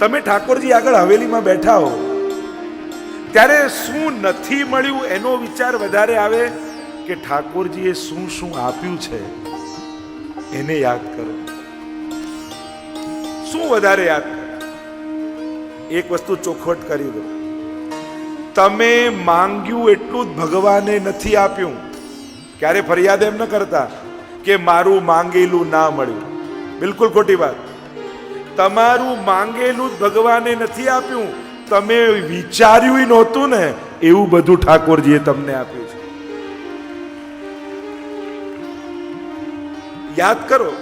તમે ઠાકોરજી આગળ હવેલીમાં બેઠા હો. ત્યારે શું નથી મળ્યું એનો વિચાર વધારે આવે કે ઠાકોરજીએ શું શું આપ્યું છે? એને યાદ કરો. શું વધારે યાદ એક વસ્તુ ચોખવટ કરી દો. તમે માંગ્યું એટલું જ ભગવાને નથી આપ્યું. ક્યારે ફરિયાદ એમ ન કરતા કે મારું માંગેલું ના મળ્યું. બિલકુલ ખોટી વાત. તમારું માંગેલું જ ભગવાને નથી આપ્યું. તમે વિચાર્યું નહોતું ને, એવું બધું ઠાકોરજીએ તમને આપ્યું છે. યાદ કરો,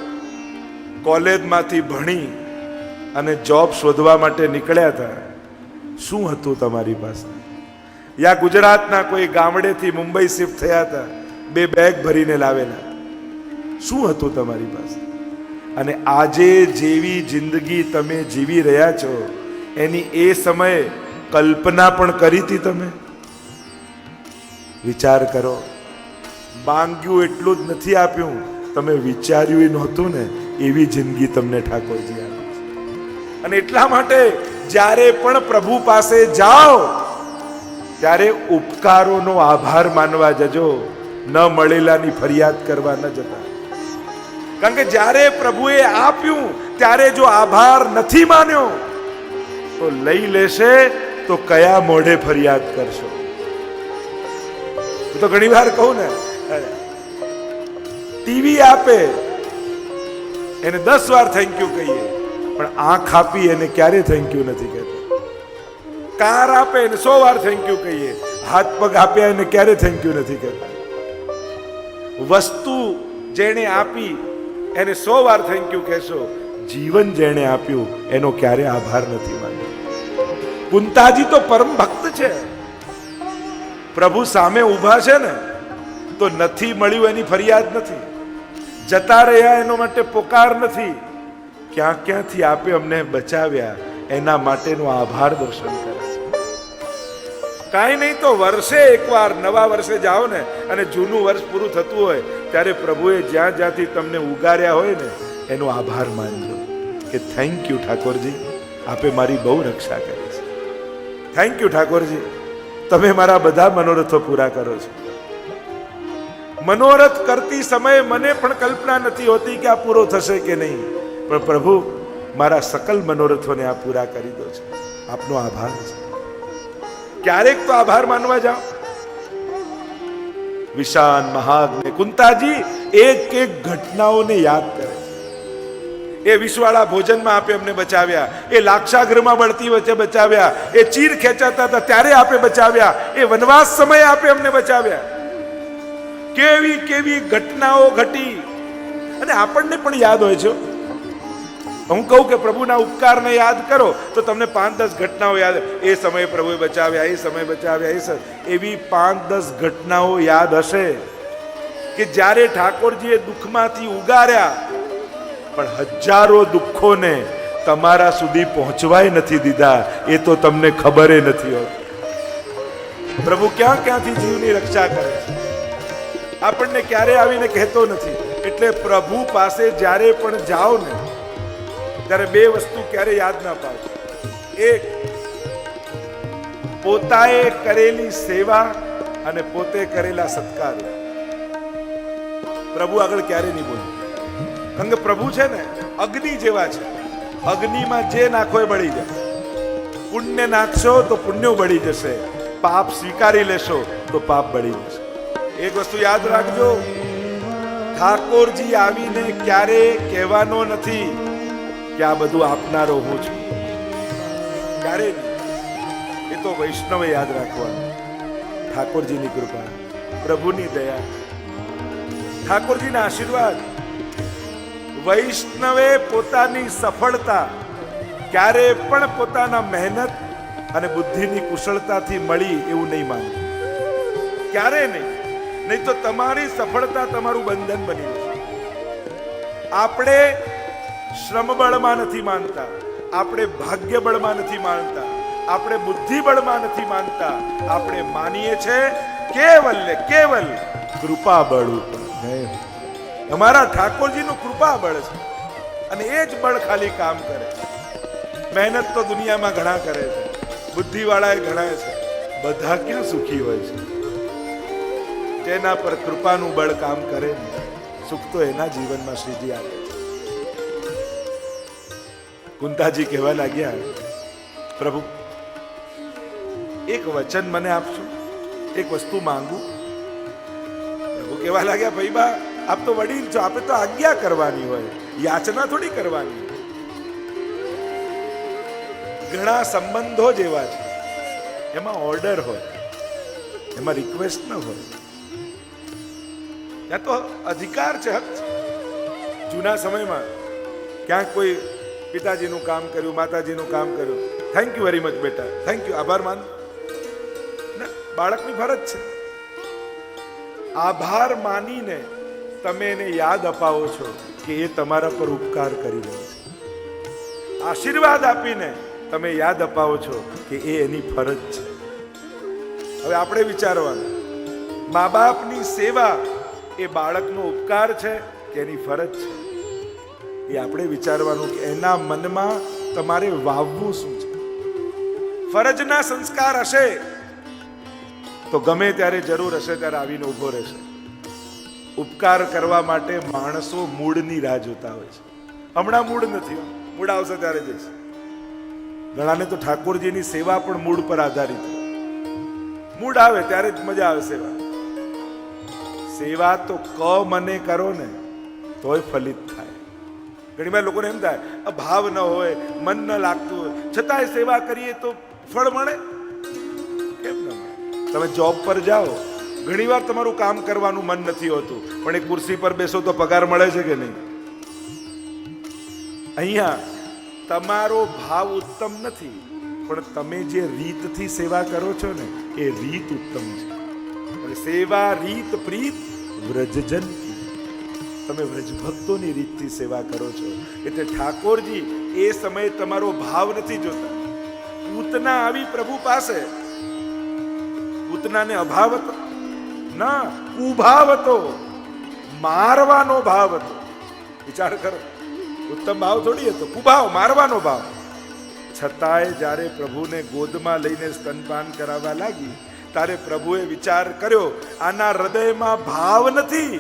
કોલેજમાંથી ભણી અને જોબ શોધવા માટે નીકળ્યા હતા. શું હતું તમારી પાસે? યા ગુજરાતના કોઈ ગામડેથી મુંબઈ શિફ્ટ થયા હતા, બે બેગ ભરીને લાવેલા. શું હતું તમારી પાસે? અને આજે જેવી જિંદગી તમે જીવી રહ્યા છો, એની એ સમયે કલ્પના પણ કરી હતી તમે? વિચાર કરો, માંગ્યું એટલું જ નથી આપ્યું, તમે વિચાર્યું નહોતું ને, એવી જિંદગી તમને ઠાકોરજી આપી અને એટલા માટે જ્યારે પણ પ્રભુ પાસે જાઓ, ત્યારે ઉપકારોનો આભાર માનવા જજો, ન મળેલાની ફરિયાદ કરવા ન જતા. કારણ કે જ્યારે પ્રભુએ આપ્યું, ત્યારે જો આભાર નથી માન્યો, તો લઈ લેશે, તો કયા મોઢે ફરિયાદ કરશો? હું તો ઘણી વાર કહું ને ટીવી આપે, એને દસ વાર થેન્ક યુ કહીએ, પણ આંખ આપી એને ક્યારે થેન્ક યુ નથી કહેતા? કાર આપે એને સો વાર થેન્ક યુ કહીએ, હાથ પગ આપ્યા એને ક્યારે થેન્ક યુ નથી કહેતા? વસ્તુ જેણે આપી એને સો વાર થેન્ક યુ કહેશો. જીવન જેણે આપ્યું, એનો ક્યારે આભાર નથી માન્યો કુંતાજી તો પરમ ભક્ત છે. પ્રભુ સામે ઊભા છે ને, તો નથી મળ્યું એની ફરિયાદ નથી. જતા રહ્યા એનો માટે પોકાર નથી. ક્યાં ક્યાંથી આપે અમને બચાવ્યા, એના માટેનો આભાર દર્શન કરે કાંઈ નહીં તો વર્ષે એકવાર, નવા વર્ષે જાઓ ને, અને જૂનું વર્ષ પૂરું થતું હોય ત્યારે પ્રભુએ જ્યાં જ્યાંથી તમને ઉગાર્યા હોય ને, એનો આભાર માનજો કે થેન્ક યુ ઠાકોરજી, આપે મારી બહુ રક્ષા કરી છે. થેન્ક યુ ઠાકોરજી, તમે મારા બધા મનોરથો પૂરા કરો છો. મનોરથ કરતી સમયે મને પણ કલ્પના નથી હોતી કે આ પૂરો થશે કે નહીં. પણ પ્રભુ, મારા સકલ મનોરથોને આ પૂરા કરી દો છો. આપનો આભાર છે. ક્યારેક તો આભાર માનવા જાઓ. વિશાન મહાગ્ને કુંતાજી એક એક ઘટનાઓને યાદ કરે એ વિશ્વાળા ભોજનમાં આપે અમને બચાવ્યા, એ લાક્ષાગૃહમાં બળતી વચ્ચે બચાવ્યા, એ ચીર ખેંચાતા હતા ત્યારે આપે બચાવ્યા, એ વનવાસ સમયે આપે અમને બચાવ્યા. કેવી કેવી ઘટનાઓ ઘટી. અને આપણને પણ યાદ હોય છે હું. કહું કે પ્રભુના ઉપકારને યાદ કરો તો તમને પાંચ દસ ઘટનાઓ યાદ એ સમયે પ્રભુએ બચાવ્યા, એ સમયે બચાવ્યા, એ સર એવી પાંચ દસ ઘટનાઓ યાદ હશે. કે જ્યારે ઠાકોરજીએ દુઃખમાંથી ઉગાર્યા, પણ હજારો દુઃખોને તમારા સુધી પહોંચવાય નથી દીધા. એ તો તમને ખબરે નથી હોતી. પ્રભુ ક્યાં ક્યાંથી જીવની રક્ષા કરે આપણને ક્યારે આવીને કહેતો નથી. એટલે પ્રભુ પાસે જ્યારે પણ જાઓ ને, ત્યારે બે વસ્તુ ક્યારે યાદ ના પાડો. એક, પોતાએ કરેલી સેવા અને પોતે કરેલા સત્કાર. પ્રભુ આગળ ક્યારે નહીં બોલે. કારણ કે પ્રભુ છે ને, અગ્નિ જેવા છે. અગ્નિમાં જે નાખો એ બળી જાય. પુણ્ય નાખશો તો પુણ્ય બળી જશે. પાપ સ્વીકારી લેશો તો પાપ બળી જશે. એક વસ્તુ યાદ રાખજો, ઠાકોરજી આવીને ક્યારે કહેવાનો નથી કે આ બધું આપનારો હું છું. ક્યારે એ તો વૈષ્ણવે યાદ રાખવાનું. ઠાકોરજીની કૃપા, પ્રભુની દયા. ઠાકોરજીના આશીર્વાદ. વૈષ્ણવે પોતાની સફળતા ક્યારે પણ પોતાના મહેનત અને બુદ્ધિની કુશળતાથી મળી એવું નહીં માનવું ક્યારે નહીં. નહીં તો તમારી સફળતા તમારું બંધન બની જશે. આપણે શ્રમબળમાં નથી માનતા. આપણે ભાગ્યબળમાં નથી માનતા. આપણે બુદ્ધિબળમાં નથી માનતા. આપણે માનીએ છે કેવલ ને કેવલ કૃપા બળ ઉપર. હે. અમારા ઠાકોરજીનું કૃપા બળ છે. અને એ જ બળ ખાલી કામ કરે છે. મહેનત તો દુનિયામાં ઘણા કરે છે. બુદ્ધિવાળાએ ઘણા છે. બધા ક્યાં સુખી હોય છે? તેના પર કૃપાનું બળ કામ કરે ને, સુખ તો એના જીવનમાં શ્રીજી આપે છે. કુંતાજી કહેવા લાગ્યા, પ્રભુ, એક વચન મને આપશો? એક વસ્તુ માંગુ? પ્રભુ કહેવા લાગ્યા, ભાઈ બા, આપ તો વડીલ છો આપણે તો આજ્ઞા કરવાની હોય, યાચના થોડી કરવાની. ઘણા સંબંધો જેવા છે. એમાં ઓર્ડર હોય, એમાં રિક્વેસ્ટ ન હોય. ત્યાં તો અધિકાર છે, હક છે. જૂના સમયમાં ક્યાંક કોઈ પિતાજીનું કામ કર્યું, માતાજીનું કામ કર્યું. થેન્ક યુ વેરી મચ બેટા. થેન્ક યુ આભાર માન. બાળકની ફરજ છે. આભાર માનીને તમે એને યાદ અપાવો છો કે એ તમારા પર ઉપકાર કરી રહ્યો છે. આશીર્વાદ આપીને તમે યાદ અપાવો છો કે એ એની ફરજ છે. હવે આપણે વિચારવાનું મા બાપની સેવા એ બાળકનો ઉપકાર છે કે એની ફરજ છે? એ આપણે વિચારવાનું કે એના મનમાં તમારે વાવવું શું છે? ફરજના સંસ્કાર હશે તો ગમે ત્યારે જરૂર હશે ત્યારે આવીને ઊભો રહેશે. ઉપકાર કરવા માટે માણસો મૂળની રાહ જોતા હોય છે. હમણાં મૂળ નથી. મૂળ આવશે ત્યારે જઈશ. ઘણાને તો ઠાકોરજીની સેવા પણ મૂળ પર આધારિત. મૂડ આવે ત્યારે જ મજા આવે સેવા. સેવા તો ક મને કરો ને તોય ફલિત થાય. ઘણી વાર લોકોને એમ થાય ભાવ ન હોય, મન ન લાગતું હોય. છતાંય સેવા કરીએ તો ફળ મળે. તમે જોબ પર જાઓ. ઘણીવાર તમારું કામ કરવાનું મન નથી હોતું. પણ એ ખુરશી પર બેસો તો પગાર મળે છે કે નહીં? અહીંયા તમારો ભાવ ઉત્તમ નથી. પણ તમે જે રીતથી સેવા કરો છો ને, એ રીત ઉત્તમ છે. સેવા રીત પ્રીત વ્રજજન. તમે વ્રજભક્તોની રીતથી સેવા કરો છો. એટલે ઠાકોરજી, એ સમયે તમારો ભાવ નથી જોતા. પૂતના આવી પ્રભુ પાસે પૂતનાને અભાવ હતો ના કુભાવ હતો મારવાનો ભાવ હતો વિચાર કરો. ઉત્તમ ભાવ થોડી હતો. કુભાવ, મારવાનો ભાવ. છતાંય જ્યારે પ્રભુને ગોદમાં લઈને સ્તનપાન કરાવવા લાગી, ત્યારે પ્રભુએ વિચાર કર્યો, આના હૃદયમાં ભાવ નથી.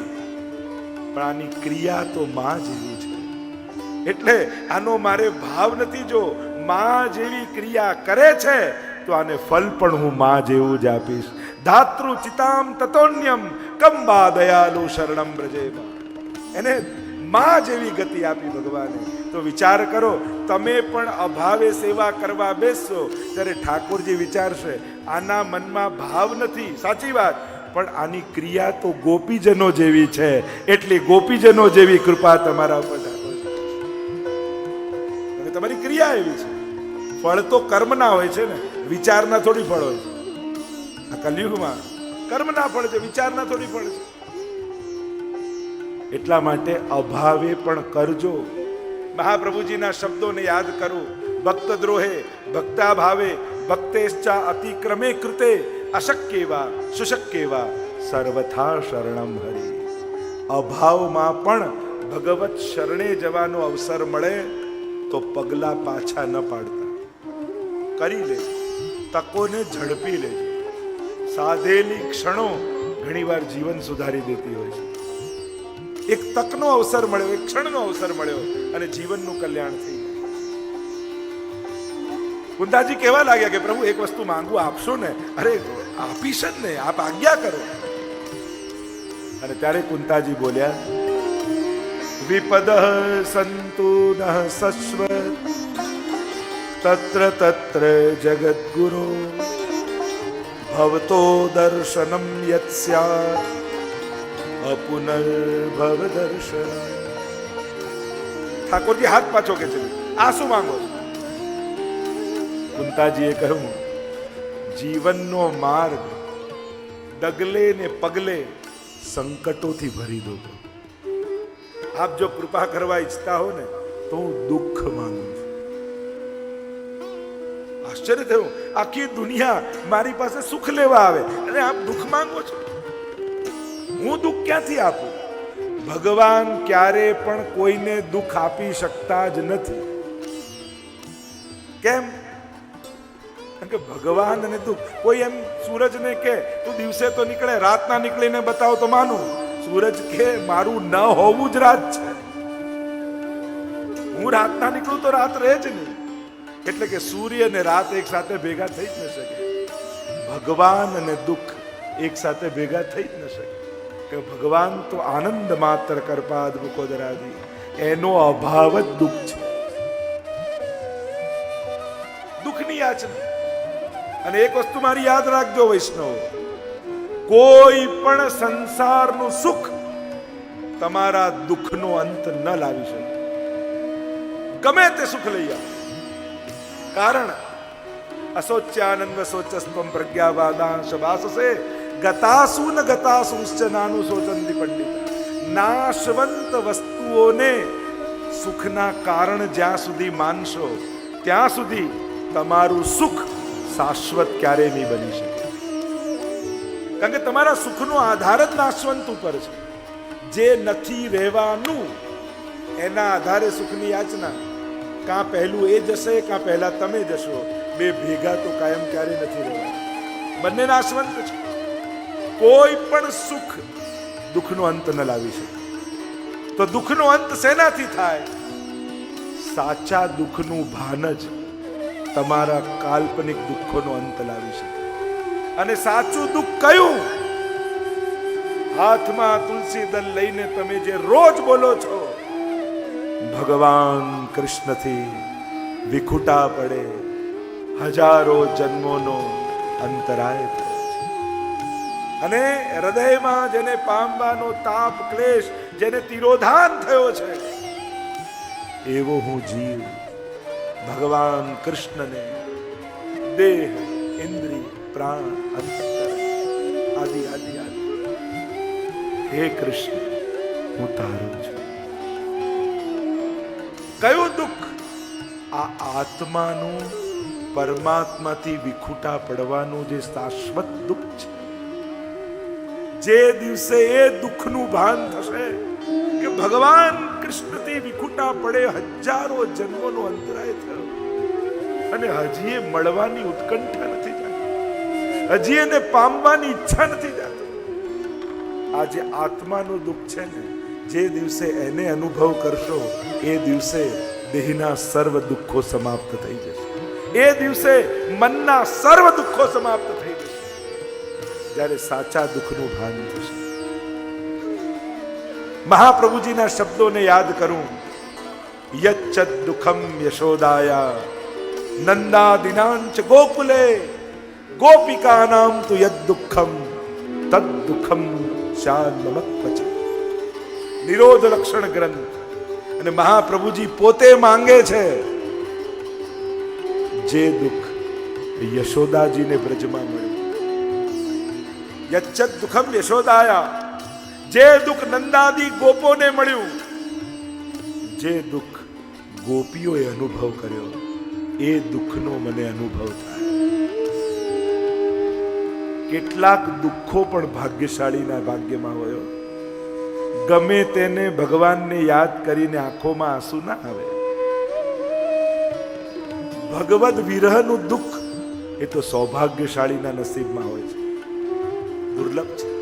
પણ આની ક્રિયા તો માં જેવી છે. એટલે આનો મારે ભાવ નથી જો, માં જેવી ક્રિયા કરે છે તો આને ફલ પણ હું માં જેવું જ આપીશ. ધાતૃ ચિતામ તતોન્યમ કંબા દયાલુ શરણમ બ્રજે એને માં જેવી ગતિ આપી ભગવાને. તો વિચાર કરો, તમે પણ અભાવે સેવા કરવા બેસશો, ત્યારે ઠાકોરજી વિચારશે, આના મનમાં ભાવ નથી, સાચી વાત, પણ આની ક્રિયા તો ગોપીજનો જેવી છે, એટલી ગોપીજનો જેવી કૃપા તમારા ઉપર તમારી ક્રિયા એવી છે. ફળ તો કર્મના હોય છે ને. વિચારના થોડી ફળ હોય આ કલયુગમાં કર્મના ફળ છે, વિચારના થોડી ફળ છે. એટલા માટે અભાવે પણ કરજો. મહાપ્રભુજીના શબ્દોને યાદ કરો. ભક્ત દ્રોહે ભક્તા ભાવે ભક્તેશ્ચા અતિક્રમે કૃતે, અશક્યેવા, સુશક્યેવા, સર્વથા શરણમ હરે. અભાવમાં પણ ભગવત શરણે જવાનો અવસર મળે, તો પગલા પાછા ન પાડતા. કરી લે. તકોને ઝડપી લે સાધેલી ક્ષણો ઘણીવાર જીવન સુધારી દેતી હોય છે. એક તકનો અવસર મળ્યો, એક ક્ષણનો અવસર મળ્યો અને જીવનનું કલ્યાણ થઈ કુંદાજી કહેવા લાગ્યા કે પ્રભુ, એક વસ્તુ માંગુ આપશો ને? અરે, આપીશ જ ને, આપ આજ્ઞા કરો. અને ત્યારે કુંતાજી બોલ્યા, વિપદ સંતુ ન સસ્વ તત્ર તત્ર જગદ્ગુરો ભવતો દર્શનમ યત સ્યાત અપુનર્ભવ દર્શન ઠાકોરજી હાથ પાછો કે છે આ શું માંગો કુંતાજીએ કહ્યું જીવનનો માર્ગ ડગલે ને પગલે સંકટોથી ભરી દો આપ જો કૃપા કરવા ઈચ્છતા હો ને તો હું દુઃખ માંગુ આશ્ચર્ય થયું. આખી દુનિયા મારી પાસે સુખ લેવા આવે. અને આપ દુઃખ માંગો છો? હું દુઃખ ક્યાંથી આપું? ભગવાન ક્યારે પણ કોઈને દુઃખ આપી શકતા જ નથી. કેમ? કે ભગવાન અને દુઃખ, કોઈ એમ સૂરજને કે, તું દિવસે તો નીકળે, રાતના નીકળીને બતાવો તો માનું. સૂરજ કે, મારું ન હોવું જ રાત છે. હું રાતના નીકળું તો રાત રહે જ નહીં. એટલે કે સૂર્ય અને રાત એક સાથે ભેગા થઈ જ ન શકે. ભગવાન અને દુઃખ એક સાથે ભેગા થઈ જ ન શકે. કે ભગવાન તો આનંદ માત્ર કરપાદ મુકોદરાદી. એનો અભાવ જ દુઃખ છે. દુઃખની યાચના અને એક વસ્તુ મારી યાદ રાખજો વૈષ્ણવ. કોઈ પણ સંસારનું સુખ તમારા દુઃખનો અંત ન લાવી શકે. ગમે તે સુખ લઈ આવો. કારણ અસોચ્યાનંદ શોચસ્વમ પ્રજ્ઞાવાદાંશ વાસસે ગતાસુ ન ગતાસુશ્ચ નાનું શોચંતી પંડિત નાશવંત વસ્તુઓને સુખના કારણ જ્યાં સુધી માનશો ત્યાં સુધી તમારું સુખ શાશ્વત ક્યારે નહીં બની શકે કારણ કે તમારા સુખનો આધાર જ નાશવંત ઉપર છે જે નથી રહેવાનું એના આધારે સુખની યાચના કાં પહેલું એ જશે, કાં પહેલા તમે જશો. બે ભેગા તો કાયમ ક્યારે નથી રહેવા. બંને નાશવંત છે. કોઈ પણ સુખ દુઃખનો અંત ન લાવી શકે. તો દુઃખનો અંત શેનાથી થાય? સાચા દુઃખનું ભાન જ તમારા કાલ્પનિક દુઃખોનો અંત લાવી શકે. અને સાચું દુઃખ કયું? હાથમાં તુલસી દલ લઈને તમે જે રોજ બોલો છો ભગવાન કૃષ્ણથી વિખુટા પડે, હજારો જન્મોનો અંતરાય અને હૃદયમાં જેને પામવાનો તાપ ક્લેશ, જેને તિરોધાન થયો છે, એવો હું જીવ ભગવાન કૃષ્ણને દેહ, ઇન્દ્રિય, પ્રાણ, અંતર, આદિ આદિ આદિ. હે કૃષ્ણ, હું તારો છું. કયું દુઃખ? આ આત્માનું પરમાત્માથી વિખૂટા પડવાનું જે શાશ્વત દુઃખ છે, જે દિવસે એ દુઃખનું ભાન થશે કે ભગવાન કૃષ્ણથી વિખૂટા પડે હજારો જન્મોનો અંતરાય થયો અને હજી એ મળવાની ઉત્કંઠા નથી જાતી હજી એને પામવાની ઈચ્છા નથી જાતી આ જે આત્માનું દુઃખ છે ને જે દિવસે એને અનુભવ કરશો, એ દિવસે દેહના સર્વ દુઃખો સમાપ્ત થઈ જશે. એ દિવસે મનના સર્વ દુઃખો સમાપ્ત થઈ જશે. જ્યારે સાચા દુઃખનું ભાન થશે. મહાપ્રભુજીના શબ્દોને યાદ કરું. યચ્ચ દુઃખમ યશોદાયા, નંદાદિનાંચ ગોકુલે, ગોપિકાનામ તુ યદ દુઃખમ, તદ દુઃખમ શાન્મત્વચ નિરોધ લક્ષણ ગ્રંથ. અને મહાપ્રભુજી પોતે માંગે છે, જે દુઃખ યશોદાજીને બ્રજમાં મળ્યું. યચ્છત દુઃખમ યશોદાયા. જે દુઃખ નંદાદી ગોપોને મળ્યું. જે દુઃખ ગોપીઓએ અનુભવ કર્યો, એ દુઃખનો મને અનુભવ થાય. કેટલાક દુઃખો પણ ભાગ્યશાળીના ભાગ્યમાં હોય ગમે તેને ભગવાનને યાદ કરીને આંખોમાં આંસુ ના આવે. ભગવદ વિરહનું દુઃખ એ તો સૌભાગ્યશાળીના નસીબમાં હોય છે. દુર્લભ છે.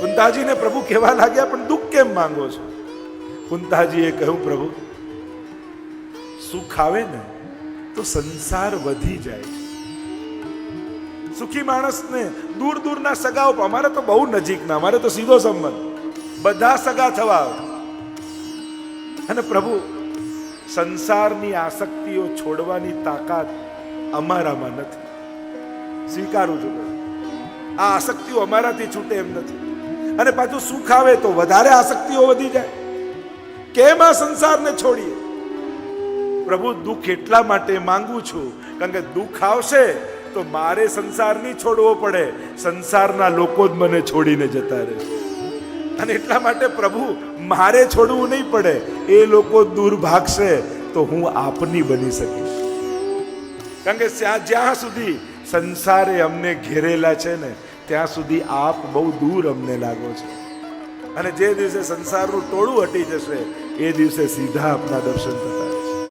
કુંતાજીને પ્રભુ કહેવા લાગ્યા, પણ દુઃખ કેમ માંગો છો? કુંતાજીએ કહ્યું, પ્રભુ સુખ આવે ને તો સંસાર વધી જાય છે. સુખી માણસને દૂર દૂરના સગાઓ અમારે તો બહુ નજીકના, અમારે તો સીધો સંબંધ. બધા સગા થવા અને પ્રભુ, સંસારની આસક્તિઓ છોડવાની તાકાત અમારામાં નથી. સ્વીકારું છું. આ આસક્તિઓ અમારાથી છૂટે એમ નથી. અને પાછું સુખ આવે તો વધારે આસક્તિઓ વધી જાય. કેમ આ સંસારને છોડીએ? પ્રભુ, દુઃખ એટલા માટે માંગુ છું. કારણ કે દુઃખ આવશે તો મારે સંસાર નહીં છોડવો પડે. સંસારના લોકો જ મને છોડીને જતા રહે અને એટલા માટે પ્રભુ, મારે છોડવું નહીં પડે. એ લોકો દૂર ભાગશે તો હું આપની બની શકીશ. કારણ કે જ્યાં સુધી સંસારે અમને ઘેરેલા છે ને, ત્યાં સુધી આપ બહુ દૂર અમને લાગો છે. અને જે દિવસે સંસારનું ટોળું હટી જશે, એ દિવસે સીધા આપના દર્શન થતા